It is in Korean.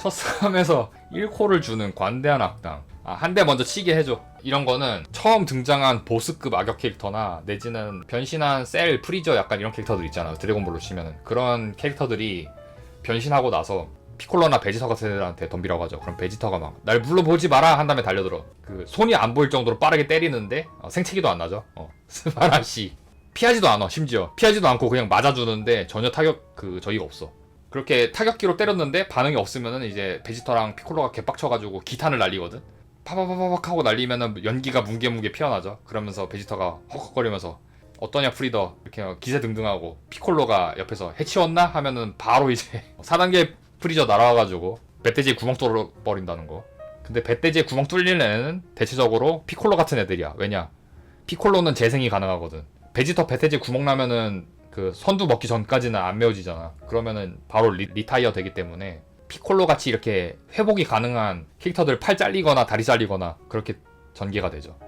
첫 싸움에서 1코를 주는 관대한 악당. 아, 한 대 먼저 치게 해줘. 이런 거는 처음 등장한 보스급 악역 캐릭터나 내지는 변신한 셀, 프리저 약간 이런 캐릭터들 있잖아. 드래곤볼로 치면은. 그런 캐릭터들이 변신하고 나서 피콜로나 베지터 같은 애들한테 덤비라고 하죠. 그럼 베지터가 막 날 물러보지 마라 한 다음에 달려들어. 그 손이 안 보일 정도로 빠르게 때리는데 어, 생채기도 안 나죠. 어. 스바라 씨. 피하지도 않아 심지어 피하지도 않고 그냥 맞아주는데 전혀 타격 그 저기가 없어. 그렇게 타격기로 때렸는데 반응이 없으면은 이제 베지터랑 피콜로가 개빡쳐가지고 기탄을 날리거든. 파바바바박 하고 날리면은 연기가 뭉게뭉게 피어나죠. 그러면서 베지터가 헉헉거리면서 어떠냐 프리더 이렇게 기세등등하고 피콜로가 옆에서 해치웠나 하면은 바로 이제 4단계 프리저 날아와가지고 배돼지에 구멍 뚫어 버린다는 거. 근데 배돼지에 구멍 뚫리는 애는 대체적으로 피콜로 같은 애들이야. 왜냐? 피콜로는 재생이 가능하거든. 베지터 배돼지 구멍 나면은 그 선두 먹기 전까지는 안 메워지잖아. 그러면은 바로 리, 리타이어 되기 때문에 피콜로 같이 이렇게 회복이 가능한 캐릭터들 팔 잘리거나 다리 잘리거나 그렇게 전개가 되죠.